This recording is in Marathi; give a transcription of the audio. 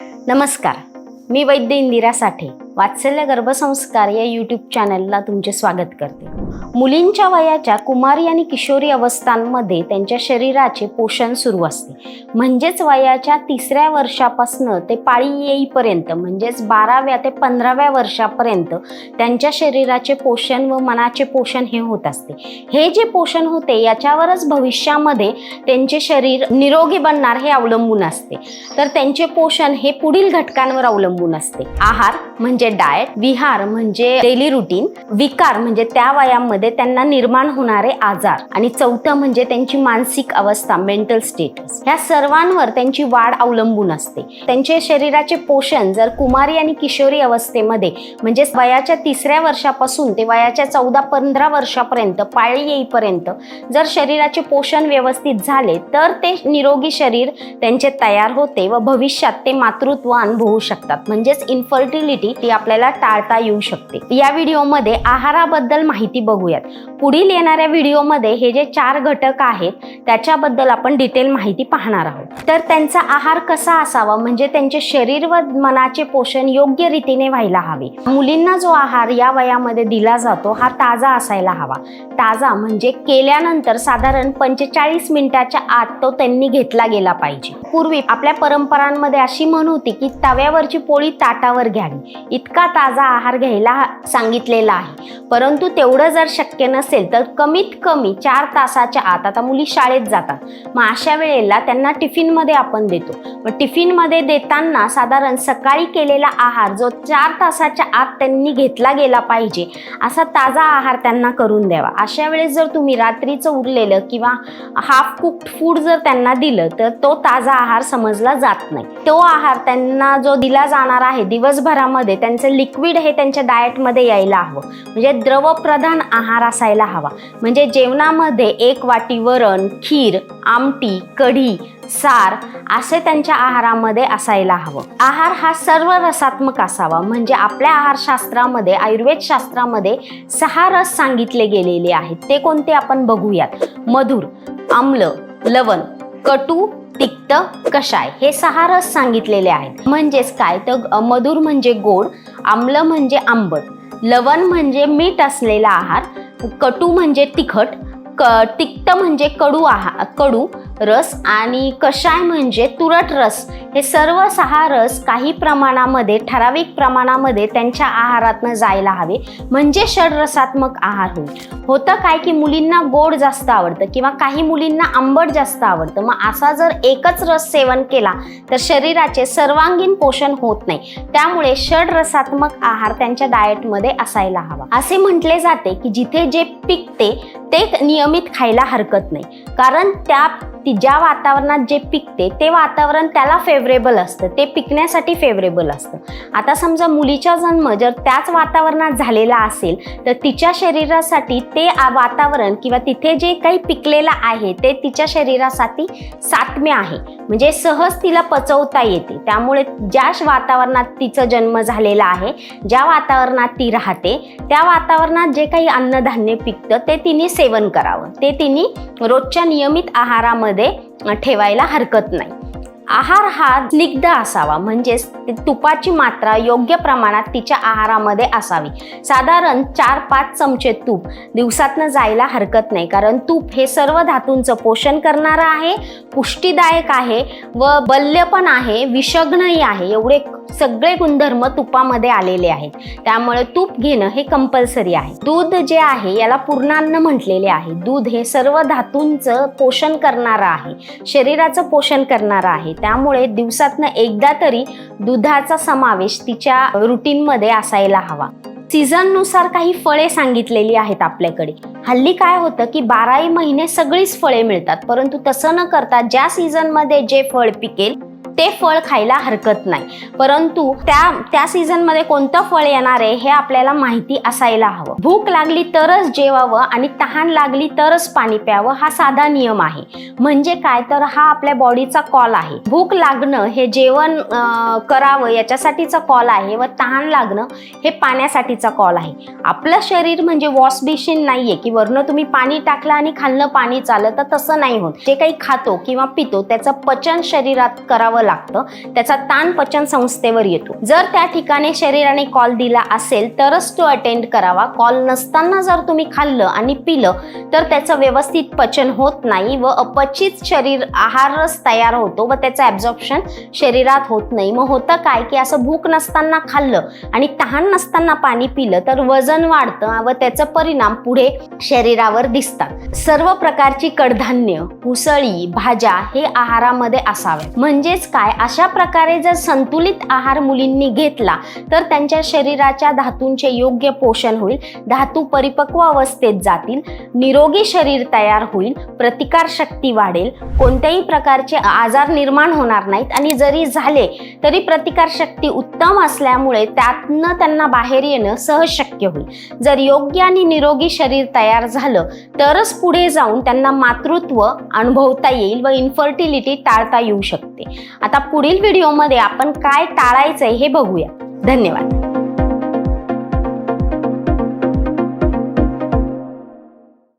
नमस्कार मी वैद्य इंदिरा साठे वात्सल्य गर्भसंस्कार या यूट्यूब चॅनलला तुमचे स्वागत करते. मुलींच्या वयाच्या कुमारी आणि किशोरी अवस्थांमध्ये त्यांच्या शरीराचे पोषण सुरू असते. म्हणजेच वयाच्या तिसऱ्या वर्षापासनं ते पाळी येईपर्यंत म्हणजेच बाराव्या ते पंधराव्या वर्षापर्यंत त्यांच्या शरीराचे पोषण व मनाचे पोषण हे होत असते. हे जे पोषण होते याच्यावरच भविष्यामध्ये त्यांचे शरीर निरोगी बनणार हे अवलंबून असते. तर त्यांचे पोषण हे पुढील घटकांवर अवलंबून असते. आहार म्हणजे डाएट विहार म्हणजे डेली रुटीन विकार म्हणजे त्या वयामध्ये त्यांना निर्माण होणारे आजार. आणि चौथं म्हणजे त्यांची मानसिक अवस्था मेंटल स्टेटस ह्या सर्वांवर त्यांची वाढ अवलंबून असते. त्यांचे शरीराचे पोषण जर कुमारी आणि किशोरी अवस्थेमध्ये म्हणजे वयाच्या तिसऱ्या वर्षापासून ते वयाच्या चौदा पंधरा वर्षापर्यंत पाळी येईपर्यंत जर शरीराचे पोषण व्यवस्थित झाले तर ते निरोगी शरीर त्यांचे तयार होते व भविष्यात ते मातृत्व अनुभवू शकतात. म्हणजेच इन्फर्टिलिटी ती आपल्याला टाळता येऊ शकते. या व्हिडिओमध्ये आहाराबद्दल माहिती बघूयात. पुढील येणाऱ्या व्हिडिओमध्ये हे जे चार घटक आहेत त्याच्याबद्दल आपण डिटेल माहिती पाहणार आहोत. तर त्यांचा आहार कसा असावा? म्हणजे त्यांचे शरीर व मनाचे पोषण योग्य रीतीने व्हायला हवे. मुलींना जो आहार या वयामध्ये दिला जातो हा ताजा असायला हवा. ताजा म्हणजे केल्यानंतर साधारण पंचेचाळीस मिनिटाच्या आत तो त्यांनी घेतला गेला पाहिजे. पूर्वी आपल्या परंपरांमध्ये अशी म्हण होती की तव्यावरची पोळी ताटावर घ्यावी. इतका ताजा आहार घ्यायला सांगितलेला आहे. परंतु तेवढं जर शक्य नसेल तर कमीत कमी चार तासाच्या आत आता मुली शाळेत जातात. मग अशा वेळेला त्यांना टिफिनमध्ये आपण देतो. मग टिफिनमध्ये देताना साधारण सकाळी केलेला आहार जो चार तासाच्या आत त्यांनी घेतला गेला पाहिजे असा ताजा आहार त्यांना करून द्यावा. अशा वेळेस जर तुम्ही रात्रीचं उरलेलं किंवा हाफ कुक्ड फूड जर त्यांना दिलं तर तो ताजा आहार समजला जात नाही. तो आहार त्यांना जो दिला जाणार आहे दिवसभरामध्ये त्यांचं लिक्विड हे त्यांच्या डाएटमध्ये यायला हवं. म्हणजे द्रवप्रधान आहार असायला हवा. म्हणजे जेवणामध्ये एक वाटी वरण खीर आमटी कढी सार असे त्यांच्या आहारामध्ये असायला हवं. आहार हा सर्व रसात्मक असावा. म्हणजे आपल्या आहारशास्त्रामध्ये आयुर्वेद शास्त्रामध्ये सहा रस सांगितले गेलेले आहेत. ते कोणते आपण बघूयात. मधुर आम्ल लवण कटू तिक्त कषाय हे सहा रस सांगितलेले आहेत. म्हणजेच काय? तर मधुर म्हणजे गोड आम्ल म्हणजे आंबट लवण म्हणजे मीठ असलेला आहार कटू म्हणजे तिखट क तिक्त म्हणजे कडू आहा कडू. रस आणि कषाय म्हणजे तुरट रस. हे सर्व सहा रस काही प्रमाणामध्ये ठराविक प्रमाणामध्ये त्यांच्या आहारातनं जायला हवे. म्हणजे षडरसात्मक आहार होईल होतं काय की मुलींना गोड जास्त आवडतं किंवा काही मुलींना आंबट जास्त आवडतं. मग असा जर एकच रस सेवन केला तर शरीराचे सर्वांगीण पोषण होत नाही. त्यामुळे षडरसात्मक आहार त्यांच्या डाएटमध्ये असायला हवा. असे म्हटले जाते की जिथे जे पिकते ते नियमित खायला हरकत नाही. कारण त्या ती ज्या वातावरणात जे पिकते ते वातावरण त्याला फेवरेबल असतं. ते पिकण्यासाठी फेवरेबल असतं. आता समजा मुलीचा जन्म जर त्याच वातावरणात झालेला असेल तर तिच्या शरीरासाठी ते वातावरण किंवा तिथे जे काही पिकलेलं आहे ते तिच्या शरीरासाठी सात्म्य आहे. म्हणजे सहज तिला पचवता येते. त्यामुळे ज्या वातावरणात तिचा जन्म झालेला आहे ज्या वातावरणात ती राहते त्या वातावरणात जे काही अन्नधान्य पिकतं ते तिने सेवन करावं. ते तिने रोजच्या नियमित आहारामध्ये अ, ठेवायला हरकत नाही. आहार हा स्निग्ध असावा. म्हणजेच तुपाची मात्रा योग्य प्रमाणात तिच्या आहारामध्ये असावी. साधारण चार पाच चमचे तूप दिवसातनं जायला हरकत नाही. कारण तूप हे सर्व धातूंचं पोषण करणारं आहे पुष्टीदायक आहे व बल्य पण आहे विषग्नही आहे. एवढे सगळे गुणधर्म तुपामध्ये आलेले आहेत. त्यामुळे तूप घेणं हे कंपल्सरी आहे. दूध जे आहे याला पूर्णान्न म्हटलेले आहे. दूध हे सर्व धातूंचं पोषण करणारं आहे. शरीराचं पोषण करणारं आहे. त्यामुळे दिवसातनं एकदा तरी दुधाचा समावेश तिच्या रुटीनमध्ये असायला हवा. सीझननुसार काही फळे सांगितलेली आहेत आपल्याकडे. हल्ली काय होतं की बाराही महिने सगळीच फळे मिळतात. परंतु तसं न करता ज्या सीझनमध्ये जे फळ पिकेल ते फळ खायला हरकत नाही. परंतु त्या त्या सीझनमध्ये कोणतं फळ येणार आहे हे आपल्याला माहिती असायला हवं. भूक लागली तरच जेवावं आणि तहान लागली तरच पाणी प्यावं हा साधा नियम आहे. म्हणजे काय? तर हा आपल्या बॉडीचा कॉल आहे. भूक लागणं हे जेवण करावं याच्यासाठीचा कॉल आहे व तहान लागणं हे पाण्यासाठीचा कॉल आहे. आपलं शरीर म्हणजे वॉश बेसिन नाहीये की वरनं तुम्ही पाणी टाकलं आणि खाल्लं पाणी चाललं तर तसं नाही होत. जे काही खातो किंवा पितो त्याचं पचन शरीरात करावं लागतं लागतं. त्याचा ताण पचन संस्थेवर येतो. जर त्या ठिकाणी शरीराने कॉल दिला असेल तरच तो अटेंड करावा. कॉल नसताना जर तुम्ही खाल्लं आणि पिलं तर त्याचं व्यवस्थित पचन होत नाही व अपचित शरीर आहारच तयार होतो व त्याचं ॲब्झॉर्प्शन शरीरात होत नाही. मग होतं काय की असं भूक नसताना खाल्लं आणि तहान नसताना पाणी पिलं तर वजन वाढतं व त्याचा परिणाम पुढे शरीरावर दिसतात. सर्व प्रकारची कडधान्य उसळी भाज्या हे आहारामध्ये असावे. म्हणजेच काय? अशा प्रकारे जर संतुलित आहार मुलींनी घेतला तर त्यांच्या शरीराच्या धातूंचे योग्य पोषण होईल धातू परिपक्व अवस्थेत जातील निरोगी शरीर तयार होईल प्रतिकार शक्ती वाढेल कोणत्याही प्रकारचे आजार निर्माण होणार नाहीत आणि जरी झाले तरी प्रतिकार शक्ती उत्तम असल्यामुळे त्यातनं त्यांना बाहेर येणं सहज शक्य होईल. जर योग्य आणि निरोगी शरीर तयार झालं तरच पुढे जाऊन त्यांना मातृत्व अनुभवता येईल व इन्फर्टिलिटी टाळता येऊ शकते. आता पुढील व्हिडिओमध्ये आपण काय टाळायचंय हे बघूया. धन्यवाद.